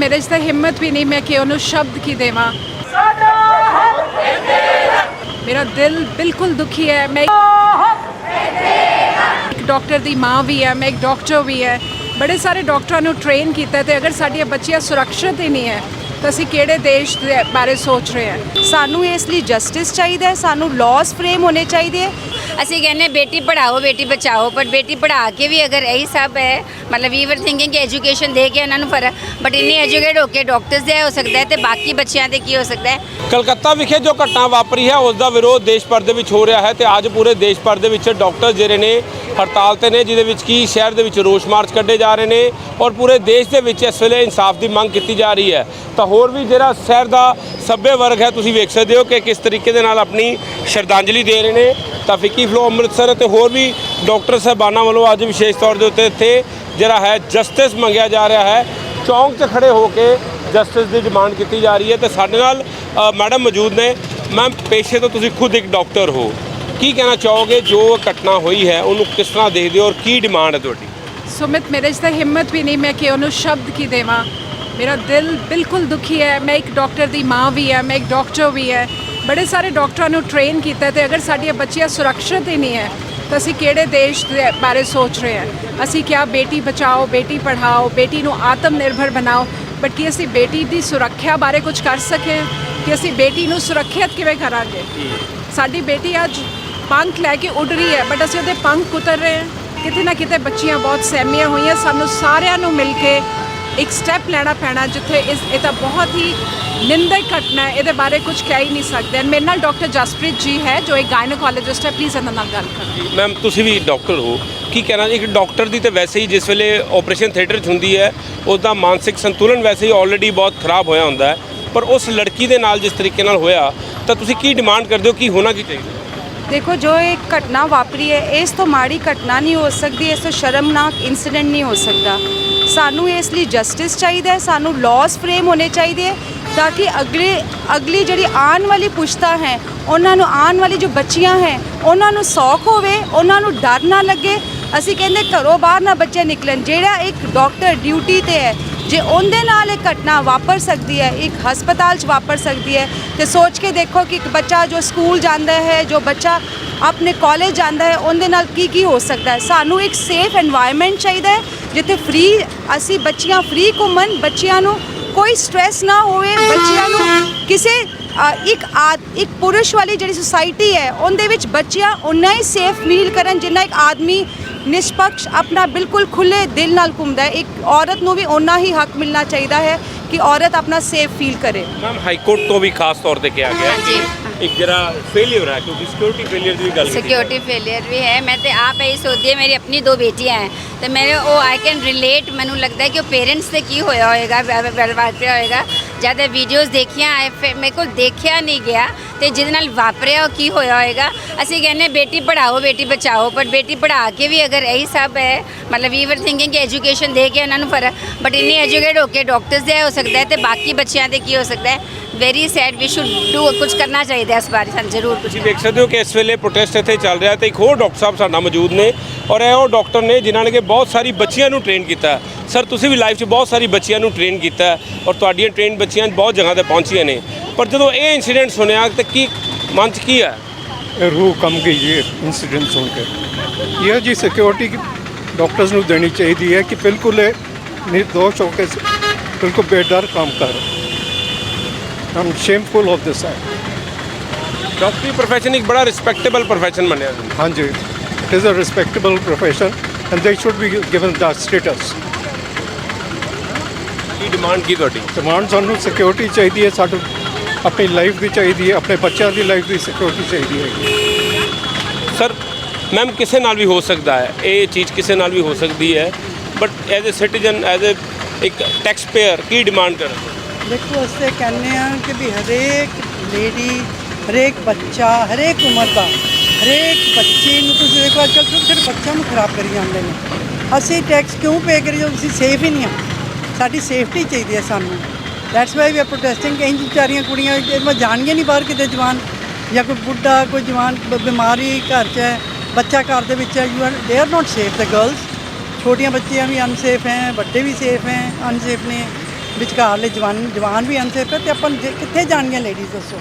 ਮੇਰੇ 'ਚ ਤਾਂ ਹਿੰਮਤ ਵੀ ਨਹੀਂ ਮੈਂ ਕਿ ਉਹਨੂੰ ਸ਼ਬਦ ਕੀ ਦੇਵਾਂ? ਮੇਰਾ ਦਿਲ ਬਿਲਕੁਲ ਦੁਖੀ ਹੈ ਮੈਂ ਇੱਕ ਡਾਕਟਰ ਦੀ ਮਾਂ ਵੀ ਹੈ ਮੈਂ ਇੱਕ ਡਾਕਟਰ ਵੀ ਹੈ। ਬੜੇ ਸਾਰੇ ਡਾਕਟਰਾਂ ਨੂੰ ਟ੍ਰੇਨ ਕੀਤਾ ਤੇ ਅਗਰ ਸਾਡੀਆਂ ਬੱਚੀਆਂ ਸੁਰੱਖਿਅਤ ਹੀ ਨਹੀਂ ਹੈ ਤਾਂ ਅਸੀਂ ਕਿਹੜੇ ਦੇਸ਼ ਦੇ ਬਾਰੇ ਸੋਚ ਰਹੇ ਹਾਂ? ਸਾਨੂੰ ਇਸ ਲਈ ਜਸਟਿਸ ਚਾਹੀਦਾ ਹੈ ਸਾਨੂੰ ਲਾਜ਼ ਫਰੇਮ ਹੋਣੇ ਚਾਹੀਦੇ ਹੈ। ਅਸੀਂ ਕਹਿੰਦੇ ਬੇਟੀ ਪੜਾਓ ਬੇਟੀ ਬਚਾਓ ਪਰ ਬੇਟੀ ਪੜਾ ਕੇ ਵੀ ਅਗਰ ਇਹੀ ਸਭ ਹੈ ਮਤਲਬ ਵੀ ਵਰ ਥਿੰਕਿੰਗ ਕਿ ਐਜੂਕੇਸ਼ਨ ਦੇ ਕੇ ਇਹਨਾਂ ਨੂੰ ਫ਼ਰਕ ਬਟ ਇੰਨੇ ਐਜੂਕੇਟ ਹੋ ਕੇ ਡਾਕਟਰਸ ਦੇ ਹੋ ਸਕਦਾ ਹੈ ਤੇ ਬਾਕੀ ਬੱਚਿਆਂ ਦੇ ਕੀ ਹੋ ਸਕਦਾ ਹੈ? ਕਲਕੱਤਾ ਵਿਖੇ ਜੋ ਘਟਨਾ ਵਾਪਰੀ ਹੈ ਉਸ ਦਾ ਵਿਰੋਧ ਦੇਸ਼ ਭਰ ਦੇ ਵਿੱਚ ਹੋ ਰਿਹਾ ਹੈ ਤੇ ਅੱਜ ਪੂਰੇ ਦੇਸ਼ ਭਰ ਦੇ ਵਿੱਚ ਡਾਕਟਰ ਜਿਹੜੇ ਨੇ ਹੜਤਾਲ ਤੇ ਨੇ ਜਿਹਦੇ ਵਿੱਚ ਕੀ ਸ਼ਹਿਰ ਦੇ ਵਿੱਚ ਰੋਸ ਮਾਰਚ ਕੱਢੇ ਜਾ ਰਹੇ ਨੇ ਔਰ ਪੂਰੇ ਦੇਸ਼ ਦੇ ਵਿੱਚ ਇਸ ਵੇਲੇ ਇਨਸਾਫ ਦੀ ਮੰਗ ਕੀਤੀ ਜਾ ਰਹੀ ਹੈ। ਤਾਂ ਹੋਰ ਵੀ ਜਿਹੜਾ ਸ਼ਹਿਰ ਦਾ ਸੱਭੇ ਵਰਗ ਹੈ, ਤੁਸੀਂ ਵੇਖ ਸਕਦੇ ਹੋ ਕਿ ਕਿਸ ਤਰੀਕੇ ਦੇ ਨਾਲ ਆਪਣੀ ਸ਼ਰਧਾਂਜਲੀ ਦੇ ਰਹੇ ਨੇ। ਤਾਂ ਫਿੱਕੀ ਫਲੋ ਅੰਮ੍ਰਿਤਸਰ ਅਤੇ ਹੋਰ ਵੀ ਡਾਕਟਰ ਸਾਹਿਬਾਨਾਂ ਵੱਲੋਂ ਅੱਜ ਵਿਸ਼ੇਸ਼ ਤੌਰ ਦੇ ਉੱਤੇ ਇੱਥੇ ਜਿਹੜਾ ਹੈ ਜਸਟਿਸ ਮੰਗਿਆ ਜਾ ਰਿਹਾ ਹੈ। ਚੌਂਕ 'ਚ ਖੜੇ ਹੋ ਕੇ ਜਸਟਿਸ ਦੀ ਡਿਮਾਂਡ ਕੀਤੀ ਜਾ ਰਹੀ ਹੈ ਤੇ ਸਾਡੇ ਨਾਲ ਮੈਡਮ ਮੌਜੂਦ ਨੇ। ਮੈਮ, ਪੇਸ਼ੇ ਤੋਂ ਤੁਸੀਂ ਖੁਦ ਇੱਕ ਡਾਕਟਰ ਹੋ। ਕੀ ਕਹਿਣਾ ਚਾਹੋਗੇ? ਜੋ ਘਟਨਾ ਹੋਈ ਹੈ, ਉਹਨੂੰ ਕਿਸ ਤਰ੍ਹਾਂ ਦੇਖਦੇ ਹੋ ਔਰ ਕੀ ਡਿਮਾਂਡ ਹੈ ਤੁਹਾਡੀ? ਸੁਮਿਤ, ਮੇਰੇ 'ਚ ਤਾਂ ਹਿੰਮਤ ਵੀ ਨਹੀਂ, ਮੈਂ ਕਿ ਉਹਨੂੰ ਸ਼ਬਦ ਕੀ ਦੇਵਾਂ? ਮੇਰਾ ਦਿਲ ਬਿਲਕੁਲ ਦੁਖੀ ਹੈ ਮੈਂ ਇੱਕ ਡਾਕਟਰ ਦੀ ਮਾਂ ਵੀ ਹੈ ਮੈਂ ਇੱਕ ਡਾਕਟਰ ਵੀ ਹੈ। ਬੜੇ ਸਾਰੇ ਡਾਕਟਰਾਂ ਨੂੰ ਟ੍ਰੇਨ ਕੀਤਾ ਤੇ ਅਗਰ ਸਾਡੀਆਂ ਬੱਚੀਆਂ ਸੁਰੱਖਿਅਤ ਹੀ ਨਹੀਂ ਹੈ ਤਾਂ ਅਸੀਂ ਕਿਹੜੇ ਦੇਸ਼ ਦੇ ਬਾਰੇ ਸੋਚ ਰਹੇ ਹਾਂ? ਅਸੀਂ ਕਿਹਾ ਬੇਟੀ ਬਚਾਓ ਬੇਟੀ ਪੜ੍ਹਾਓ ਬੇਟੀ ਨੂੰ ਆਤਮ ਨਿਰਭਰ ਬਣਾਓ ਬਟ ਕੀ ਅਸੀਂ ਬੇਟੀ ਦੀ ਸੁਰੱਖਿਆ ਬਾਰੇ ਕੁਝ ਕਰ ਸਕੇ? ਕਿ ਅਸੀਂ ਬੇਟੀ ਨੂੰ ਸੁਰੱਖਿਅਤ ਕਿਵੇਂ ਕਰਾਂਗੇ? ਸਾਡੀ ਬੇਟੀ ਅੱਜ ਪੰਖ ਲੈ ਕੇ ਉੱਡ ਰਹੀ ਹੈ ਬਟ ਅਸੀਂ ਉਹਦੇ ਪੰਖ ਕੁਤਰ ਰਹੇ ਹਾਂ। ਕਿਤੇ ਨਾ ਕਿਤੇ ਬੱਚੀਆਂ ਬਹੁਤ ਸਹਿਮੀਆਂ ਹੋਈਆਂ ਸਾਨੂੰ ਸਾਰਿਆਂ ਨੂੰ ਮਿਲ ਕੇ ਇੱਕ ਸਟੈਪ ਲੈਣਾ ਪੈਣਾ ਜਿੱਥੇ ਇਸ ਇਹ ਤਾਂ ਬਹੁਤ ਹੀ ਨਿੰਦਕ ਘਟਨਾ ਹੈ ਇਹਦੇ ਬਾਰੇ ਕੁਝ ਕਹਿ ਹੀ ਨਹੀਂ ਸਕਦੇ। ਮੇਰੇ ਨਾਲ ਡਾਕਟਰ ਜਸਪ੍ਰੀਤ ਜੀ ਹੈ ਜੋ ਇੱਕ ਗਾਇਨੋਕੋਲੋਜਿਸਟ ਹੈ ਪਲੀਜ਼ ਇਹਨਾਂ ਨਾਲ ਗੱਲ ਕਰੋ। ਮੈਮ ਤੁਸੀਂ ਵੀ ਡਾਕਟਰ ਹੋ। ਕੀ ਕਹਿਣਾ ਇੱਕ ਡਾਕਟਰ ਦੀ ਤੇ ਵੈਸੇ ਹੀ ਜਿਸ ਵੇਲੇ ਆਪਰੇਸ਼ਨ ਥੀਏਟਰ 'ਚ ਹੁੰਦੀ ਹੈ ਉਸ ਦਾ ਮਾਨਸਿਕ ਸੰਤੁਲਨ ਵੈਸੇ ਹੀ ਆਲਰੇਡੀ ਬਹੁਤ ਖਰਾਬ ਹੋਇਆ ਹੁੰਦਾ ਹੈ। ਪਰ ਉਸ ਲੜਕੀ ਦੇ ਨਾਲ ਜਿਸ ਤਰੀਕੇ ਨਾਲ ਹੋਇਆ ਤਾਂ ਤੁਸੀਂ ਕੀ ਡਿਮਾਂਡ ਕਰਦੇ ਹੋ ਕੀ ਹੋਣਾ ਕੀ ਚਾਹੀਦਾ? ਦੇਖੋ ਜੋ ਇੱਕ ਘਟਨਾ ਵਾਪਰੀ ਹੈ ਇਸ ਤੋਂ ਮਾੜੀ ਘਟਨਾ ਨਹੀਂ ਹੋ ਸਕਦੀ ਇਸ ਤੋਂ ਸ਼ਰਮਨਾਕ ਇਨਸੀਡੈਂਟ ਨਹੀਂ ਹੋ ਸਕਦਾ। ਸਾਨੂੰ ਇਸ ਲਈ ਜਸਟਿਸ ਚਾਹੀਦਾ ਹੈ, ਸਾਨੂੰ ਲਾਜ਼ ਫਰੇਮ ਹੋਣੇ ਚਾਹੀਦੇ ਹੈ ਤਾਂ ਕਿ ਅਗਲੇ, ਅਗਲੀ ਜਿਹੜੀ ਆਉਣ ਵਾਲੀ ਪੁਸ਼ਤਾ ਹੈ, ਉਹਨਾਂ ਨੂੰ ਆਉਣ ਵਾਲੀ ਜੋ ਬੱਚੀਆਂ ਹੈ, ਉਹਨਾਂ ਨੂੰ ਸੌਖ ਹੋਵੇ, ਉਹਨਾਂ ਨੂੰ ਡਰ ਨਾ ਲੱਗੇ। ਅਸੀਂ ਕਹਿੰਦੇ ਘਰੋਂ ਬਾਹਰ ਨਾ ਬੱਚੇ ਨਿਕਲਣ, ਜਿਹੜਾ ਇੱਕ ਡਾਕਟਰ ਡਿਊਟੀ ਤੇ ਹੈ, ਜੇ ਉਹਦੇ ਨਾਲ ਇੱਕ ਘਟਨਾ ਵਾਪਰ ਸਕਦੀ ਹੈ, ਇੱਕ ਹਸਪਤਾਲ 'ਚ ਵਾਪਰ ਸਕਦੀ ਹੈ, ਤੇ ਸੋਚ ਕੇ ਦੇਖੋ ਕਿ ਇੱਕ ਬੱਚਾ ਜੋ ਸਕੂਲ ਜਾਂਦਾ ਹੈ, ਜੋ ਬੱਚਾ ਆਪਣੇ ਕਾਲਜ ਜਾਂਦਾ ਹੈ, ਉਹਦੇ ਨਾਲ ਕੀ ਕੀ ਹੋ ਸਕਦਾ ਹੈ। ਸਾਨੂੰ ਇੱਕ ਸੇਫ এনवायरमेंट ਚਾਹੀਦਾ ਹੈ ਜਿੱਥੇ ਫ੍ਰੀ ਅਸੀਂ ਬੱਚੀਆਂ ਫ੍ਰੀ ਘੁੰਮਣ ਬੱਚਿਆਂ ਨੂੰ ਕੋਈ ਸਟ੍ਰੈਸ ਨਾ ਹੋਵੇ ਬੱਚਿਆਂ ਨੂੰ ਕਿਸੇ ਇੱਕ ਆਦ ਇੱਕ ਪੁਰਸ਼ ਵਾਲੀ ਜਿਹੜੀ ਸੁਸਾਇਟੀ ਹੈ ਉਹਦੇ ਵਿੱਚ ਬੱਚਿਆਂ ਉਨਾ ਹੀ ਸੇਫ ਫੀਲ ਕਰਨ ਜਿੰਨਾ ਇੱਕ ਆਦਮੀ ਨਿਸ਼ਪਕਸ਼ ਆਪਣਾ ਬਿਲਕੁਲ ਖੁੱਲੇ ਦਿਲ ਨਾਲ ਘੁੰਮਦਾ ਹੈ। ਇੱਕ ਔਰਤ ਨੂੰ ਵੀ ਓਨਾ ਹੀ ਹੱਕ ਮਿਲਣਾ ਚਾਹੀਦਾ ਹੈ ਕਿ ਔਰਤ ਆਪਣਾ ਸੇਫ ਫੀਲ ਕਰੇ। ਮੈਮ ਹਾਈ ਕੋਰਟ ਤੋਂ ਵੀ ਖਾਸ ਤੌਰ ਤੇ ਕਿਹਾ ਗਿਆ। ਕਿ ਇੱਕ ਜਿਹੜਾ ਫੇਲਿਅਰ ਹੈ ਕਿਉਂਕਿ ਸਿਕਿਉਰਿਟੀ ਫੇਲਿਅਰ ਦੀ ਗੱਲ ਸਿਕਿਉਰਿਟੀ ਫੇਲਿਅਰ ਵੀ ਹੈ। ਮੈਂ ਤੇ ਆਪ ਇਹੀ ਸੋਚਦੀ ਹਾਂ ਮੇਰੀ ਆਪਣੀ ਦੋ ਬੇਟੀਆਂ ਹੈ। ਤੇ ਮੇਰੇ ਉਹ ਆਈ ਕੈਨ ਰਿਲੇਟ, ਮੈਨੂੰ ਲੱਗਦਾ ਕਿ ਉਹ ਪੇਰੈਂਟਸ ਤੇ ਕੀ ਹੋਇਆ ਹੋਏਗਾ ਵਾਪਰਿਆ ਹੋਏਗਾ। ਜਦ ਇਹ ਵੀਡੀਓਜ਼ ਦੇਖੀਆਂ ਆਏ ਫਿਰ ਮੇਰੇ ਕੋਲ ਦੇਖਿਆ ਨਹੀਂ ਗਿਆ। ਤੇ ਜਿਹਦੇ ਨਾਲ ਵਾਪਰਿਆ ਉਹ ਕੀ ਹੋਇਆ ਹੋਏਗਾ? ਅਸੀਂ ਕਹਿੰਦੇ ਬੇਟੀ ਪੜਾਓ ਬੇਟੀ ਬਚਾਓ ਪਰ ਬੇਟੀ ਪੜਾ ਕੇ ਵੀ ਅਗਰ ਇਹੀ ਸਭ ਹੈ, ਮਤਲਬ ਵੀ ਵਰ ਥਿੰਕਿੰਗ ਕਿ ਐਜੂਕੇਸ਼ਨ ਦੇ ਕੇ ਇਹਨਾਂ ਨੂੰ ਫ਼ਰਕ ਬਟ ਇੰਨੇ ਐਜੂਕੇਟ ਹੋ ਕੇ ਡਾਕਟਰਸ ਦੇ ਹੋ ਸਕਦਾ ਹੈ ਤੇ ਬਾਕੀ ਬੱਚਿਆਂ ਦੇ ਕੀ ਹੋ ਸਕਦਾ ਹੈ? Very sad we should do ਕੁਝ ਕਰਨਾ ਚਾਹੀਦਾ ਇਸ ਬਾਰੇ ਸਾਨੂੰ ਜ਼ਰੂਰ ਕੁਝ ਤੁਸੀਂ ਦੇਖ ਸਕਦੇ ਹੋ ਕਿ ਇਸ ਵੇਲੇ ਪ੍ਰੋਟੈਸਟ ਇੱਥੇ ਚੱਲ ਰਿਹਾ ਤੇ ਇੱਕ ਹੋਰ ਡਾਕਟਰ ਸਾਹਿਬ ਸਾਡਾ ਮੌਜੂਦ ਨੇ ਔਰ ਇਹ ਉਹ ਡਾਕਟਰ ਨੇ ਜਿਨ੍ਹਾਂ ਨੇ ਕਿ ਬਹੁਤ ਸਾਰੀ ਬੱਚੀਆਂ ਨੂੰ ਟ੍ਰੇਨ ਕੀਤਾ। ਸਰ ਤੁਸੀਂ ਵੀ ਲਾਈਫ 'ਚ ਬਹੁਤ ਸਾਰੀ ਬੱਚੀਆਂ ਨੂੰ ਟ੍ਰੇਨ ਕੀਤਾ ਔਰ ਤੁਹਾਡੀਆਂ ਟ੍ਰੇਨ ਬੱਚੀਆਂ ਬਹੁਤ ਜਗ੍ਹਾ ਤੇ ਪਹੁੰਚੀਆਂ ਨੇ। ਪਰ ਜਦੋਂ ਇਹ ਇਨਸੀਡੈਂਟ ਸੁਣਿਆ ਤੇ ਕੀ ਮਨ 'ਚ ਕੀ ਹੈ ਰੂਹ ਕੰਮ ਗਈ ਇਹ ਇਨਸੀਡੈਂਟ ਸੁਣ ਕੇ ਇਹ ਜੀ ਸਿਕਿਉਰਿਟੀ ਡਾਕਟਰਸ ਨੂੰ ਦੇਣੀ ਚਾਹੀਦੀ ਹੈ ਕਿ ਬਿਲਕੁਲ ਨਿਰਦੋਸ਼ ਹੋ ਕੇ ਬਿਲਕੁਲ ਬੇਡਰ ਕੰਮ ਕਰ ਆਮ ਸ਼ੇਮਫੁਲ ਆਫ ਦਿਸ ਡਾਕਟਰੀ profession ਇੱਕ ਬੜਾ ਰਿਸਪੈਕਟੇਬਲ profession ਮੰਨਿਆ ਜਾਂਦਾ ਹਾਂਜੀ it is a respectable profession and they should be given that status. ਕੀ ਡਿਮਾਂਡ ਕੀ ਤੁਹਾਡੀ ਡਿਮਾਂਡ ਸਾਨੂੰ ਸਿਕਿਉਰਿਟੀ ਚਾਹੀਦੀ ਹੈ ਸਾਨੂੰ ਆਪਣੀ ਲਾਈਫ ਦੀ ਚਾਹੀਦੀ ਹੈ ਆਪਣੇ ਬੱਚਿਆਂ ਦੀ ਲਾਈਫ ਦੀ ਸਿਕਿਉਰਿਟੀ ਚਾਹੀਦੀ ਹੈ ਸਰ ਮੈਮ ਕਿਸੇ ਨਾਲ ਵੀ ਹੋ ਸਕਦਾ ਹੈ। ਇਹ ਚੀਜ਼ ਕਿਸੇ ਨਾਲ ਵੀ ਹੋ ਸਕਦੀ ਹੈ। But as a citizen as a ਇੱਕ ਟੈਕਸ ਪੇਅਰ ਕੀ ਡਿਮਾਂਡ ਕਰਦੇ ਦੇਖੋ ਅਸੀਂ ਕਹਿੰਦੇ ਆ ਕਿ ਵੀ ਹਰੇਕ ਲੇਡੀ ਹਰੇਕ ਬੱਚਾ ਹਰੇਕ ਉਮਰ ਦਾ ਹਰੇਕ ਬੱਚੇ ਨੂੰ ਤੁਸੀਂ ਦੇਖੋ ਅੱਜ ਕੱਲ੍ਹ ਛੋਟੇ ਛੋਟੇ ਬੱਚਿਆਂ ਨੂੰ ਖਰਾਬ ਕਰੀ ਜਾਂਦੇ ਨੇ। ਅਸੀਂ ਟੈਕਸ ਕਿਉਂ ਪੇ ਕਰੀ ਜਦੋਂ ਅਸੀਂ ਸੇਫ ਹੀ ਨਹੀਂ ਆ ਸਾਡੀ ਸੇਫਟੀ ਚਾਹੀਦੀ ਹੈ ਸਾਨੂੰ। That's why we are protesting ਕਈ ਵਿਚਾਰੀਆਂ ਕੁੜੀਆਂ ਮੈਂ ਜਾਣਗੇ ਨਹੀਂ ਬਾਹਰ ਕਿਤੇ ਜਵਾਨ ਜਾਂ ਕੋਈ ਬੁੱਢਾ ਕੋਈ ਜਵਾਨ ਬਿਮਾਰੀ ਘਰ 'ਚ ਹੈ ਬੱਚਾ ਘਰ ਦੇ ਵਿੱਚ ਹੈ you are they are not safe the girls ਛੋਟੀਆਂ ਬੱਚੀਆਂ ਵੀ ਅਨਸੇਫ ਹੈ ਵੱਡੇ ਵੀ ਸੇਫ ਹੈ ਅਨਸੇਫ ਨੇ ਵਿਚਕਾਰਲੇ ਜਵਾਨ ਜਵਾਨ ਵੀ ਅਨਸੇਫ ਹੈ ਤੇ ਆਪਾਂ ਕਿੱਥੇ ਜਾਣਗੀਆਂ ਲੇਡੀਜ਼ ਦੱਸੋ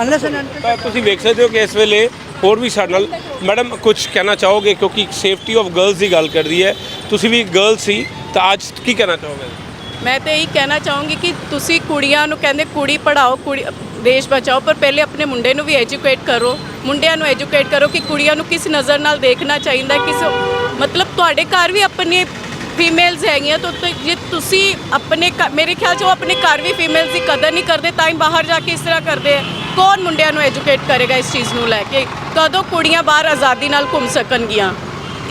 ਅਨਲੈਸ ਤੁਸੀਂ ਵੇਖ ਸਕਦੇ ਹੋ ਕਿ ਇਸ ਵੇਲੇ ਹੋਰ ਵੀ ਸਾਡੇ ਨਾਲ ਮੈਡਮ ਕੁਝ ਕਹਿਣਾ ਚਾਹੋਗੇ ਕਿਉਂਕਿ ਸੇਫਟੀ ਆਫ ਗਰਲਸ ਦੀ ਗੱਲ ਕਰਦੀ ਹੈ ਤੁਸੀਂ ਵੀ ਗਰਲ ਸੀ ਤਾਂ ਅੱਜ ਕੀ ਕਹਿਣਾ ਚਾਹੋਗੇ ਮੈਂ ਤੇ ਇਹੀ ਕਹਿਣਾ ਚਾਹੂੰਗੀ ਕਿ ਤੁਸੀਂ ਕੁੜੀਆਂ ਨੂੰ ਕਹਿੰਦੇ ਕੁੜੀ ਪੜਾਓ ਕੁੜੀ, ਦੇਸ਼ ਬਚਾਓ, ਪਰ ਪਹਿਲੇ ਆਪਣੇ ਮੁੰਡੇ ਨੂੰ ਵੀ ਐਜੂਕੇਟ ਕਰੋ। ਮੁੰਡਿਆਂ ਨੂੰ ਐਜੂਕੇਟ ਕਰੋ ਕਿ ਕੁੜੀਆਂ ਨੂੰ ਕਿਸ ਨਜ਼ਰ ਨਾਲ ਦੇਖਣਾ ਚਾਹੀਦਾ, ਕਿਸ ਮਤਲਬ ਤੁਹਾਡੇ ਘਰ ਵੀ ਆਪਣੇ ਫੀਮੇਲਸ ਹੈਗੀਆਂ, ਤਾਂ ਤੁ- ਜੇ ਤੁਸੀਂ ਆਪਣੇ ਘ- ਮੇਰੇ ਖਿਆਲ 'ਚ ਉਹ ਆਪਣੇ ਘਰ ਵੀ ਫੀਮੇਲਸ ਦੀ ਕਦਰ ਨਹੀਂ ਕਰਦੇ, ਤਾਂ ਹੀ ਬਾਹਰ ਜਾ ਕੇ ਇਸ ਤਰ੍ਹਾਂ ਕਰਦੇ ਆ। ਕੌਣ ਮੁੰਡਿਆਂ ਨੂੰ ਐਜੂਕੇਟ ਕਰੇਗਾ ਇਸ ਚੀਜ਼ ਨੂੰ ਲੈ ਕੇ? ਕਦੋਂ ਕੁੜੀਆਂ ਬਾਹਰ ਆਜ਼ਾਦੀ ਨਾਲ ਘੁੰਮ ਸਕਣਗੀਆਂ?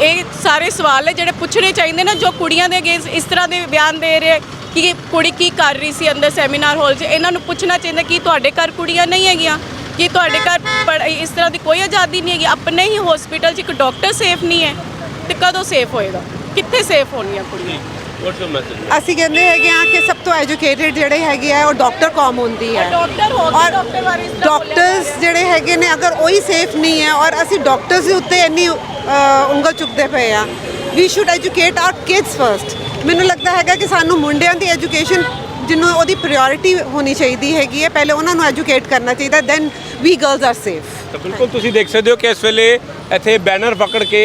ਇਹ ਸਾਰੇ ਸਵਾਲ ਹੈ ਜਿਹੜੇ ਪੁੱਛਣੇ ਚਾਹੀਦੇ ਨੇ, ਜੋ ਕੁੜੀਆਂ ਦੇ ਅਗੇਂਸਟ ਇਸ ਤਰ੍ਹਾਂ ਦੇ ਬਿਆਨ ਦੇ ਰਹੇ ਕਿ ਕੁੜੀ ਕੀ ਕਰ ਰਹੀ ਸੀ ਅੰਦਰ ਸੈਮੀਨਾਰ ਹਾਲ 'ਚ? ਇਹਨਾਂ ਨੂੰ ਪੁੱਛਣਾ ਚਾਹੀਦਾ ਕਿ ਤੁਹਾਡੇ ਘਰ ਕੁੜੀਆਂ ਨਹੀਂ ਹੈਗੀਆਂ? ਕਿ ਤੁਹਾਡੇ ਘਰ ਇਸ ਤਰ੍ਹਾਂ ਦੀ ਕੋਈ ਆਜ਼ਾਦੀ ਨਹੀਂ ਹੈਗੀ ਆਪਣੇ ਹੀ ਹਸਪੀਟਲ 'ਚ ਇੱਕ ਡਾਕਟਰ ਸੇਫ ਨਹੀਂ ਹੈ ਤੇ ਕਦੋਂ ਸੇਫ ਹੋਏਗਾ? ਕਿੱਥੇ ਸੇਫ ਹੋਣੀਆਂ ਕੁੜੀਆਂ? ਅਸੀਂ ਕਹਿੰਦੇ ਹੈਗੇ ਆ ਕਿ ਸਭ ਤੋਂ ਐਜੂਕੇਟਿਡ ਜਿਹੜੇ ਹੈਗੇ ਆ ਉਹ ਡਾਕਟਰ ਕੌਮ ਹੁੰਦੀ ਹੈ। ਡਾਕਟਰ ਹੋ ਡਾਕਟਰਸ ਜਿਹੜੇ ਹੈਗੇ ਨੇ ਅਗਰ ਉਹੀ ਸੇਫ ਨਹੀਂ ਹੈ ਔਰ ਅਸੀਂ ਡਾਕਟਰਸ ਦੇ ਉੱਤੇ ਇੰਨੀ ਉਂਗਲ ਚੁੱਕਦੇ ਪਏ ਆ we should educate our kids first ਮੈਨੂੰ ਲੱਗਦਾ ਹੈਗਾ ਕਿ ਸਾਨੂੰ ਮੁੰਡਿਆਂ ਦੀ ਐਜੂਕੇਸ਼ਨ ਜਿਹਨੂੰ ਉਹਦੀ ਪ੍ਰਾਇੋਰਟੀ ਹੋਣੀ ਚਾਹੀਦੀ ਹੈਗੀ ਹੈ, ਪਹਿਲੇ ਉਹਨਾਂ ਨੂੰ ਐਜੂਕੇਟ ਕਰਨਾ ਚਾਹੀਦਾ then we girls are safe ਤਾਂ ਬਿਲਕੁਲ ਤੁਸੀਂ ਦੇਖ ਸਕਦੇ ਹੋ ਕਿ ਇਸ ਵੇਲੇ ਇੱਥੇ ਬੈਨਰ ਪਕੜ ਕੇ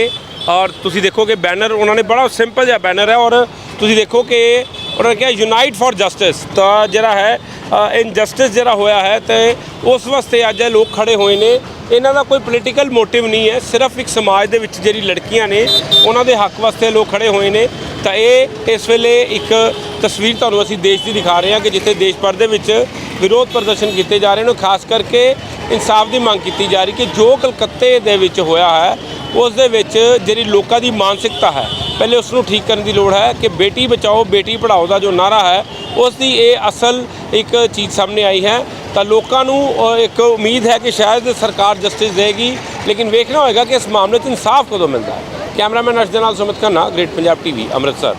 ਔਰ ਤੁਸੀਂ ਦੇਖੋਗੇ ਬੈਨਰ ਉਹਨਾਂ ਨੇ ਬੜਾ ਸਿੰਪਲ ਜਿਹਾ ਬੈਨਰ ਹੈ ਔਰ ਤੁਸੀਂ ਦੇਖੋ ਕਿ ਉਹਨਾਂ ਨੇ ਕਿਹਾ ਯੂਨਾਈਟ ਫॉर ਜਸਟਿਸ ਤਾਂ ਜਿਹੜਾ ਹੈ ਇਨਜਸਟਿਸ ਜਿਹੜਾ ਹੋਇਆ ਹੈ ਤੇ ਉਸ ਵਾਸਤੇ ਅੱਜ ਇਹ ਲੋਕ ਖੜੇ ਹੋਏ ਨੇ। ਇਹਨਾਂ ਦਾ ਕੋਈ ਪੋਲੀਟੀਕਲ ਮੋਟਿਵ ਨਹੀਂ ਹੈ, ਸਿਰਫ ਇੱਕ ਸਮਾਜ ਦੇ ਵਿੱਚ ਜਿਹੜੀ ਲੜਕੀਆਂ ਨੇ, ਉਹਨਾਂ ਦੇ ਹੱਕ ਵਾਸਤੇ ਲੋਕ ਖੜੇ ਹੋਏ ਨੇ। ਤਾਂ ਇਹ ਇਸ ਵੇਲੇ ਇੱਕ ਤਸਵੀਰ ਤੁਹਾਨੂੰ ਅਸੀਂ ਦੇਸ਼ ਦੀ ਦਿਖਾ ਰਹੇ ਹਾਂ ਕਿ ਜਿੱਥੇ ਦੇਸ਼ ਭਰ ਦੇ ਵਿੱਚ ਵਿਰੋਧ ਪ੍ਰਦਰਸ਼ਨ ਕੀਤੇ ਜਾ ਰਹੇ ਨੇ। ਖਾਸ ਕਰਕੇ ਇਨਸਾਫ ਦੀ ਮੰਗ ਕੀਤੀ ਜਾ ਰਹੀ ਕਿ ਜੋ ਕਲਕੱਤੇ ਦੇ ਵਿੱਚ ਹੋਇਆ ਹੈ ਉਸ ਦੇ ਵਿੱਚ ਜਿਹੜੀ ਲੋਕਾਂ ਦੀ ਮਾਨਸਿਕਤਾ ਹੈ, ਪਹਿਲੇ ਉਸ ਨੂੰ ਠੀਕ ਕਰਨ ਦੀ ਲੋੜ ਹੈ ਕਿ ਬੇਟੀ ਬਚਾਓ, ਬੇਟੀ ਪੜ੍ਹਾਓ ਦਾ ਜੋ ਨਾਰਾ ਹੈ ਉਸ ਦੀ ਇਹ ਅਸਲ ਇੱਕ ਚੀਜ਼ ਸਾਹਮਣੇ ਆਈ ਹੈ। ਤਾਂ ਲੋਕਾਂ ਨੂੰ ਇੱਕ ਉਮੀਦ ਹੈ ਕਿ ਸ਼ਾਇਦ ਸਰਕਾਰ ਜਸਟਿਸ ਦੇਗੀ, ਲੇਕਿਨ ਵੇਖਣਾ ਹੋਏਗਾ ਕਿ ਇਸ ਮਾਮਲੇ 'ਚ ਇਨਸਾਫ ਕਦੋਂ ਮਿਲਦਾ ਹੈ। ਕੈਮਰਾਮੈਨ ਅਰਸ਼ ਦੇ ਨਾਲ ਸੁਮਿਤ ਖੰਨਾ, ਗ੍ਰੇਟ ਪੰਜਾਬ ਟੀਵੀ, ਅੰਮ੍ਰਿਤਸਰ।